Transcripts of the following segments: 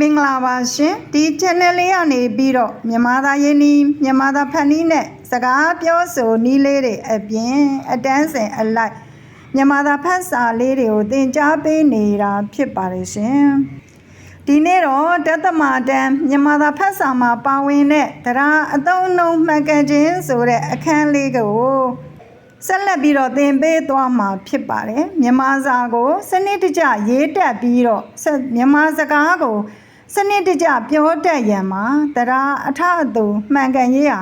မင်္ဂလာပါရှင်ဒီ channel လေးကနေပြီးတော့မြန်မာသားရင်းနှီးမြန်မာသားဖန်နီးနဲ့စကားပြောဆိုနီးလေးတွေအပြင်အတန်းစင်အလိုက်မြန်မာသားဖတ်စာလေးတွေကိုသင်ကြားပေးနေတာဖြစ်ပါတယ်ရှင်ဒီနေ့တော့တသမတန်မြန်မာသားဖတ်စာမှာပါဝင်တဲ့တရားအသုံးအနှုန်းမှန်ကန်ခြင်းဆိုတဲ့အခန်းလေးကိုဆက်လက်ပြီးတော့သင်ပေးသွားမှာဖြစ်ပါတယ်မြန်မာစာကိုစနစ်တကျရေးတက်ပြီးတော့ဆက်မြန်မာစကားကို စနစ်တကျပြောတတ်ရန်မှာတရားအထအတူမှန်ကန်ရေးဟာ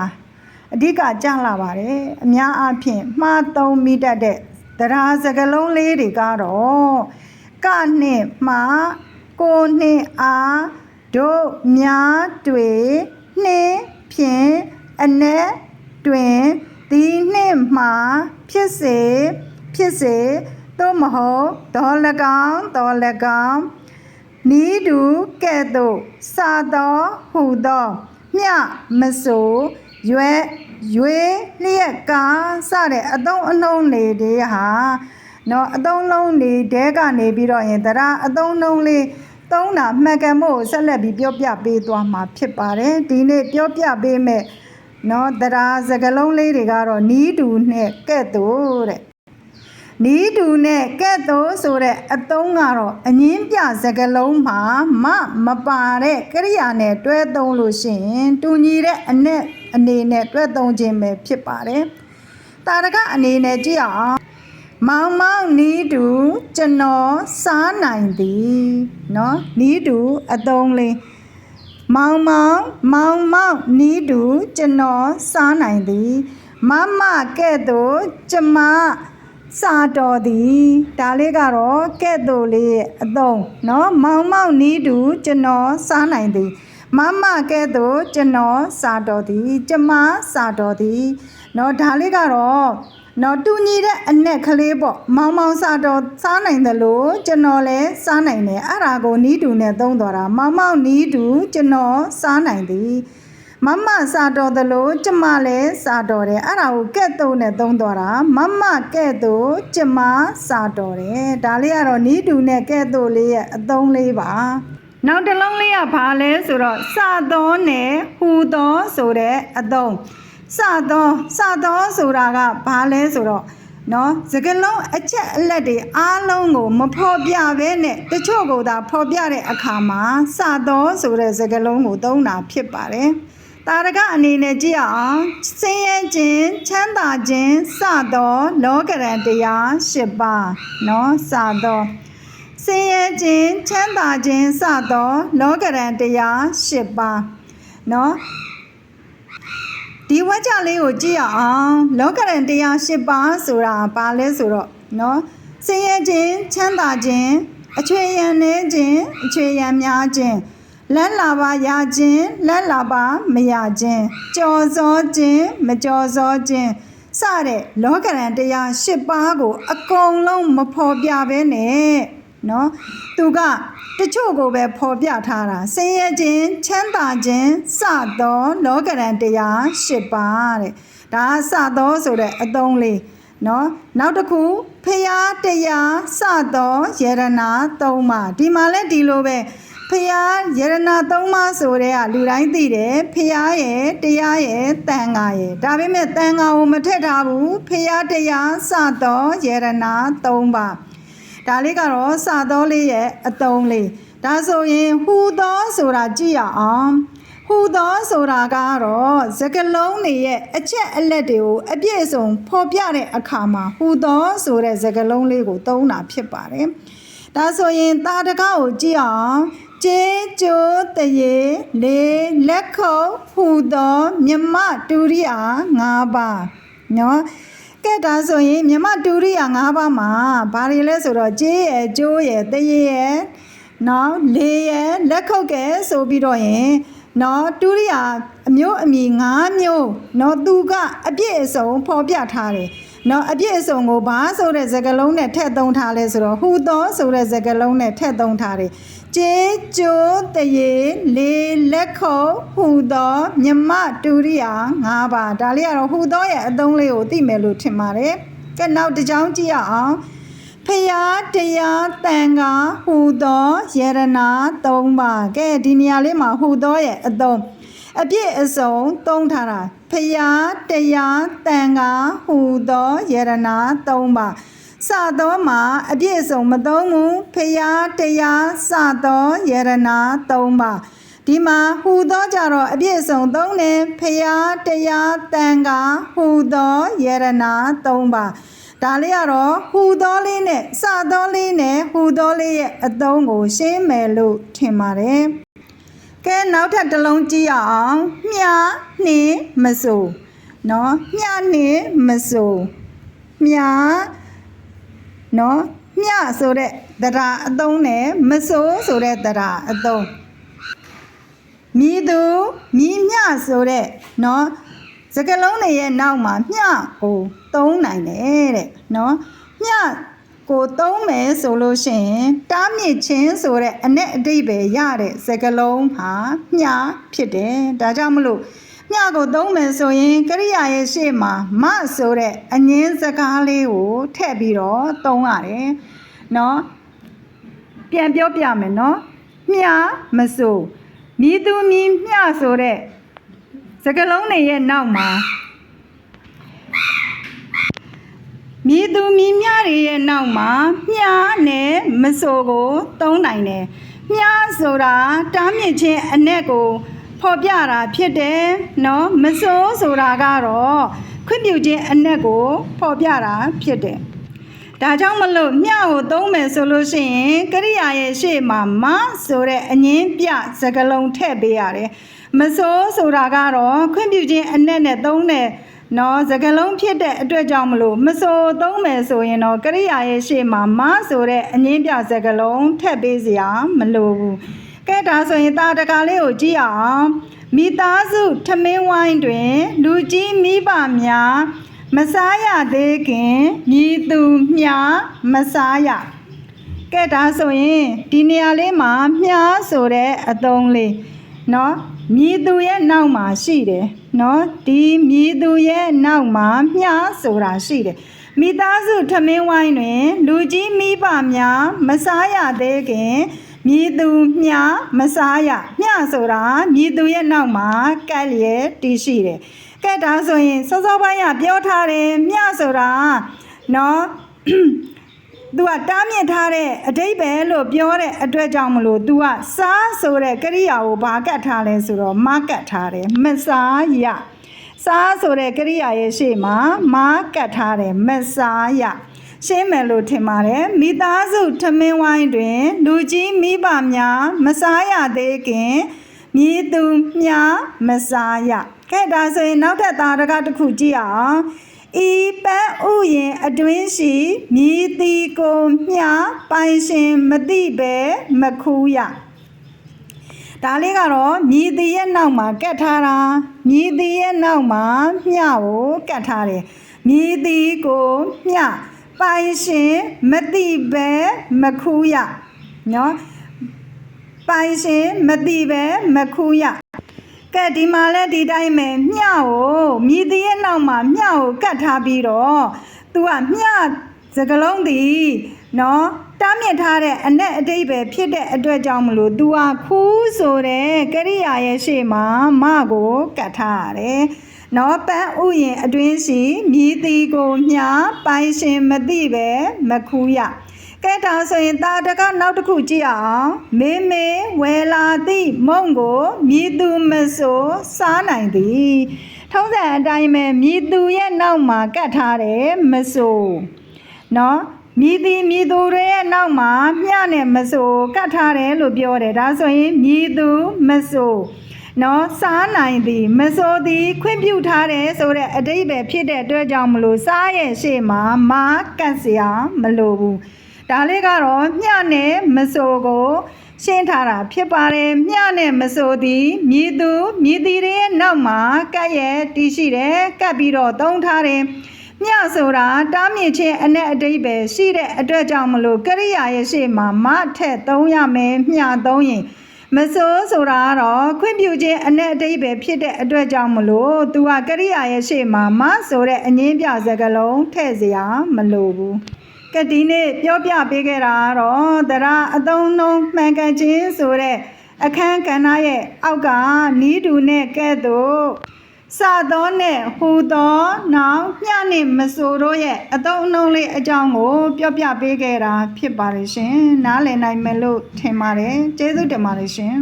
အဓိကကြလာပါတယ်အများအားဖြင့်မှားသုံးမိတတ်တဲ့တရားစကားလုံးလေးတွေကတော့ကနှင့်မှားကိုနှင့်အားတို့များတွေနှင့်ဖြင့်အ내တွင်ဒီနှင့်မှာဖြစ်စေဖြစ်စေသို့မဟုတ်ဒေါ်၎င်းဒေါ်၎င်း နီးတူကဲ့သို့စာတော်ဟူသောမျှမဆိုရွယ်ရွေလျက်ကားစတဲ့အသုံးအနှုန်းလေးတွေဟာနော်အသုံးလုံးတွေတဲကနေပြီးတော့ရင်တရားအသုံးနှုန်းလေးသုံးတာမှန်ကန်မှုကိုဆက်လက်ပြီးပြောပြပေးသွားမှာဖြစ်ပါတယ်ဒီနေ့ပြောပြပေးမဲ့နော်တရားစကလုံးလေးတွေကတော့နီးတူနဲ့ကဲ့သို့တဲ့ နီးတူနဲ့ကဲ့သို့ဆိုတဲ့အသုံးကတော့အငင်းပြစကလုံးမှာမမပါတဲ့ကရိယာနဲ့တွဲသုံးလို့ရှိရင်တူညီတဲ့အ내အနေနဲ့တွဲသုံးခြင်းပဲဖြစ်ပါတယ်တာရကအနေနဲ့ကြည့်အောင် မောင်မောင်နီးတူကျွန်တော်စားနိုင်သည်เนาะနီးတူအသုံးလေးမောင်မောင်မောင်မောင်နီးတူကျွန်တော်စားနိုင်သည်မမကဲ့သို့ကျမ စားတော်သည်ဒါလေးကတော့ကဲ့သို့လေးရဲ့အသုံးเนาะမောင်မောင်နီးတူကျွန်တော်စားနိုင်သည်မမကဲ့သို့ကျွန်တော်စားတော်သည်ကျမစားတော်သည်เนาะဒါလေးကတော့ နော်တူညီတဲ့အနက်ကလေးပေါ့မောင်မောင်စားတော့စားနိုင်တယ်လို့ကျွန်တော်လည်းစားနိုင်တယ်အဲ့ဒါကိုနီးတူနဲ့သုံးတော်တာမောင်မောင်နီးတူကျွန်တော်စားနိုင်သည် မမစားတော်တယ်လို့ကျမလည်းစားတော်တယ်အဲ့ဒါကိုကဲ့သို့နဲ့သုံးတော်တာမမကဲ့သို့ကျမစားတော်တယ်ဒါလေးကတော့နီးတူနဲ့ကဲ့သို့လေးရဲ့အသုံးလေးပါနောက်တစ်လုံးလေးကဘာလဲဆိုတော့စသောနဲ့ဟူသောဆိုတဲ့အသုံးစသောစသောဆိုတာကဘာလဲဆိုတော့နော်စကလုံးအချက်အလက်တွေအားလုံးကိုမဖော်ပြဘဲနဲ့တချို့ကိုသာဖော်ပြတဲ့အခါမှာစသောဆိုတဲ့စကလုံးကိုသုံးတာဖြစ်ပါတယ်။ တာရကအနေနဲ့ကြည့်အောင်ဆင်းရဲခြင်းချမ်းသာခြင်းစသောလောကရန်တရား၈ပါးနော်စသောဆင်းရဲခြင်းချမ်းသာခြင်းစသော လောကရန်တရား၈ပါးနော်ဒီဝါကြလေးကိုကြည့်အောင်လောကရန်တရား၈ပါးဆိုတာဘာလဲဆိုတော့နော်ဆင်းရဲခြင်းချမ်းသာခြင်းအချွေရန်နေခြင်းအချွေရန်များခြင်း လက်လာပါရခြင်းလက်လာပါမရခြင်းကြော်စောခြင်းမကြော်စောခြင်းစတဲ့လောကရန်တရား၈ပါးကို အကုန်လုံးမဖော်ပြဘဲနဲ့နော်သူကတချို့ကိုပဲဖော်ပြထားတာဆင်းရဲခြင်းချမ်းသာခြင်းစသောလောကရန်တရား၈ပါးတဲ့ဒါစသောဆိုတဲ့အသုံးလေးနော်နောက်တစ်ခုဖျားတရားစသောယရနာ၃ပါးဒီမှာလဲဒီလိုပဲ ဖရာယရနာ၃ပါးဆိုတဲ့ကလူတိုင်းသိတယ်ဖရာရဲ့တရားရဲ့တန်ခါရဲ့ဒါပေမဲ့တန်ခါကိုမထက်ထားဘူးဖရာတရားစသောယရနာ၃ပါးဒါလေးကတော့စာသောလေးရဲ့အတုံးလေးဒါဆိုရင်ဟူသောဆိုတာကြည့်ရအောင်ဟူသောဆိုတာကတော့စကလုံးတွေရဲ့အချက်အလက်တွေကိုအပြည့်အစုံဖော်ပြတဲ့အခါမှာဟူသောဆိုတဲ့စကလုံးလေးကိုသုံးတာဖြစ်ပါတယ် ဒါဆိုရင်တာတကားကိုကြည့်အောင်ကျေကျိုးတရေလေးလက်ခုပ်ဟူသောမြမတူရိယာ၅ပါးနော်ကဲဒါဆိုရင်မြမတူရိယာ၅ပါးမှာဘာတွေလဲဆိုတော့ကြေးရယ်ကျိုးရယ်တရေရယ်နော်လေရယ်လက်ခုပ်ကဲဆိုပြီးတော့ရင်နော်တူရိယာအမျိုးအမည်၅မျိုးနော်သူကအပြည့်အစုံဖော်ပြထားတယ် နော်အပြည့်အစုံကိုဘာဆိုတဲ့စကားလုံးနဲ့ထည့်သုံးထားလဲဆိုတော့ဟူသောဆိုတဲ့စကားလုံးနဲ့ထည့်သုံးထားတယ်ကျေးကျိုးတရေလေလက်ခုပ်ဟူသောမြမတူရိယာ၅ပါးဒါလေးကတော့ဟူသောရဲ့အသုံးလေးကိုသိမယ်လို့ထင်ပါတယ်ကဲနောက်တစ်ကြောင်းကြည့်ရအောင်ဖဖယားတရားတန်ကဟူသောယရနာ၃ပါးကဲဒီနေရာလေးမှာဟူသောရဲ့အသုံးအပြည့်အစုံသုံးထားတာ ဖယားတရားတန်ကဟူသောယရနာ၃ပါးစသောမှာအပြည့်အစုံမသုံးဘူးဖယားတရားစသောယရနာ၃ပါးဒီမှာဟူသောကြတော့အပြည့်အစုံသုံးတယ်ဖယားတရားတန်ကဟူသောယရနာ၃ပါးဒါလေးကတော့ဟူသောလေးနဲ့စသောလေးနဲ့ဟူသောလေးရဲ့အသုံးကိုရှင်းမယ်လို့ထင်ပါတယ် ကဲနောက်ထပ်တစ်လုံးကြည့်အောင်မြာနှင်းမဆိုနော်မြာနှင်းမဆိုမြာနော်မြဆိုတဲ့တရာအသုံးနဲ့မဆိုးဆိုတဲ့တရာအသုံးမြည်သူမြည်မြဆိုတဲ့နော်စကလုံးတွေရဲ့နောက်မှာမြကိုသုံးနိုင်တယ်တဲ့နော်မြ ကိုသုံးမယ်ဆိုလို့ရှိရင်တားမြစ်ချင်းဆိုတဲ့အ내အတိတ်ပဲရတဲ့စကလုံးဟာမြဖြစ်တယ်ဒါကြောင့်မလို့မြကိုသုံးမယ်ဆိုရင်ကရိယာရဲ့ရှေ့မှာမဆိုတဲ့အငင်းစကားလေးကိုထည့်ပြီးတော့သုံးရတယ်เนาะ ပြန်ပြောပြမယ်နော်မြမဆိုမြည်သူမြည်မြဆိုတဲ့စကလုံးတွေရဲ့နောက်မှာမြည်သူမြည်မြတွေရဲ့ ဲ့ နောက်မှာမြနဲ့မဆိုကိုသုံးနိုင်တယ်မြဆိုတာတားမြစ်ခြင်းအ내ကိုဖော်ပြတာဖြစ်တယ်နော်မဆိုဆိုတာကတော့ခွင့်ပြုခြင်းအ내ကိုဖော်ပြတာဖြစ်တယ်ဒါကြောင့်မလို့မြကိုသုံးမယ်ဆိုလို့ရှိရင်ကရိယာရဲ့ရှေ့မှာမဆိုတဲ့အငင်းပြစကလုံးထည့်ပေးရတယ်။မစိုးဆိုတာကတော့ခွင့်ပြုခြင်းအနဲ့နဲ့သုံးတဲ့ နော်စကလုံးဖြစ်တဲ့အတွက်ကြောင့်မလို့မစိုးသုံးမယ်ဆိုရင်တော့ကရိယာရဲ့ရှေ့မှာမဆိုတဲ့အငင်းပြစကလုံးထည့်ပေးစရာမလိုဘူး။ကဲဒါဆိုရင်တာတကာလေးကိုကြည့်အောင်မိသားစုထမင်းဝိုင်းတွင် လူကြီးမိဘများမစားရသေးခင်မြည်သူမြားမစားရကဲဒါဆိုရင်ဒီနေရာလေးမှာမြားဆိုတဲ့အသုံးလေး နော်မြည်သူရဲ့နောက်မှာရှိတယ်နော်ဒီမြည်သူရဲ့နောက်မှာမြားဆိုတာရှိတယ်မိသားစုထမင်းဝိုင်းတွင် လူကြီးမိဘများမစားရသေးခင်မြည်သူမြားမစားရမြဆိုတာမြည်သူရဲ့နောက်မှာကက်လျက်တည်ရှိတယ်ကက်တာဆိုရင်စောစောပိုင်းကပြောထားတယ်မြဆိုတာနော် သူကတားမြစ်ထားတဲ့အတိတ်ပဲလို့ပြောတဲ့အတွက်ကြောင့်မလို့ तू ကစားဆိုတဲ့ကရိယာကိုဘာကတ်ထားလဲဆိုတော့မကတ်ထားတယ်မစားရစားဆိုတဲ့ကရိယာရဲ့ရှေ့မှာမကတ်ထားတယ်မစားရရှင်းမယ်လို့ထင်ပါတယ်မိသားစုထမင်းဝိုင်းတွင် လူကြီးမိဘများမစားရသေးခင်မြည်သူမြားမစားရကဲဒါဆိုရင်နောက်ထပ်သားတကတစ်ခုကြည့်အောင် ဤပန်းဥယင်အတွင်းရှိမြည်တီကိုမြားပိုင်ရှင်မသိပဲမခူးရဒါလေးကတော့မြည်တီရဲ့နောက်မှာကတ်ထားတာမြည်တီရဲ့နောက်မှာမြကိုကတ်ထားတယ်မြည်တီကိုမြပိုင်ရှင်မသိပဲမခူးရနော်ပိုင်ရှင်မတိပဲမခူးရ ကဲဒီမှာလဲဒီတိုင်းပဲမြကိုမြည်တရဲ့နောက်မှာမြကိုကတ်ထားပြီးတော့ तू ကမြစကလုံးတည်နော်တားမြစ်ထားတဲ့အ내အတိတ်ပဲဖြစ်တဲ့အတွက်ကြောင့်မလို့ तू ကခူးဆိုတဲ့ကရိယာရဲ့ရှေ့မှာမကိုကတ်ထားရတယ်နော်ပန်းဥယင်အတွင်းရှိမြည်တီကိုမြပိုင်ရှင်မသိပဲမခူးရ ကဲဒါဆိုရင်တာတကနောက်တစ်ခုကြည့်အောင်မေမေဝဲလာသည့်မုံကိုမြည်သူမဆိုစားနိုင်သည်ထုံးစံအတိုင်းပဲမြည်သူရဲ့နောက်မှာကတ်ထားတယ်မဆိုနော်မြည်သည်မြည်သူတွေရဲ့နောက်မှာမျှနဲ့မဆိုကတ်ထားတယ်လို့ပြောတယ်ဒါဆိုရင်မြည်သူမဆိုနော်စားနိုင်သည်မဆိုသည်ခွင့်ပြုထားတယ်ဆိုတဲ့အတိတ်ပဲဖြစ်တဲ့အတွက်ကြောင့်မလို့စားရဲ့ရှေ့မှာမာကတ်စရာမလိုဘူး ဒါလေးကတော့မျှနဲ့မဆိုကိုရှင်းထားတာဖြစ်ပါတယ်မျှနဲ့မဆိုသည်မြည်သူမြည်သည်တွေရဲ့နောက်မှာကတ်ရဲ့တီးရှိတယ်ကတ်ပြီးတော့သုံးထားတယ်မျှဆိုတာတားမြစ်ခြင်းအ내အတိတ်ပဲရှိတဲ့အတွက်ကြောင့်မလို့ကရိယာရဲ့ရှေ့မှာမထက်သုံးရမယ်မျှသုံးရင်မစိုးဆိုတာကတော့ခွင့်ပြုခြင်းအ내အတိတ်ပဲဖြစ်တဲ့အတွက်ကြောင့်မလို့သူကကရိယာရဲ့ရှေ့မှာမဆိုတဲ့အငင်းပြစကားလုံးထည့်စရာမလိုဘူး ကဒီနေ့ပြောပြပေးခဲ့တာကတော့သရအသုံးနှုံးမှန်ကန်ခြင်းဆိုတဲ့အခန်းကဏ္ဍရဲ့အောက်ကနီးတူနဲ့ကဲ့သို့စသောနဲ့ဟူသောနောက်ညနဲ့မဆိုတို့ရဲ့အသုံးအနှုံးလေးအကြောင်းကို ပြောပြပေးခဲ့တာဖြစ်ပါတယ်ရှင်နားလည်နိုင်မယ်လို့ထင်ပါတယ်ကျေးဇူးတင်ပါတယ်ရှင်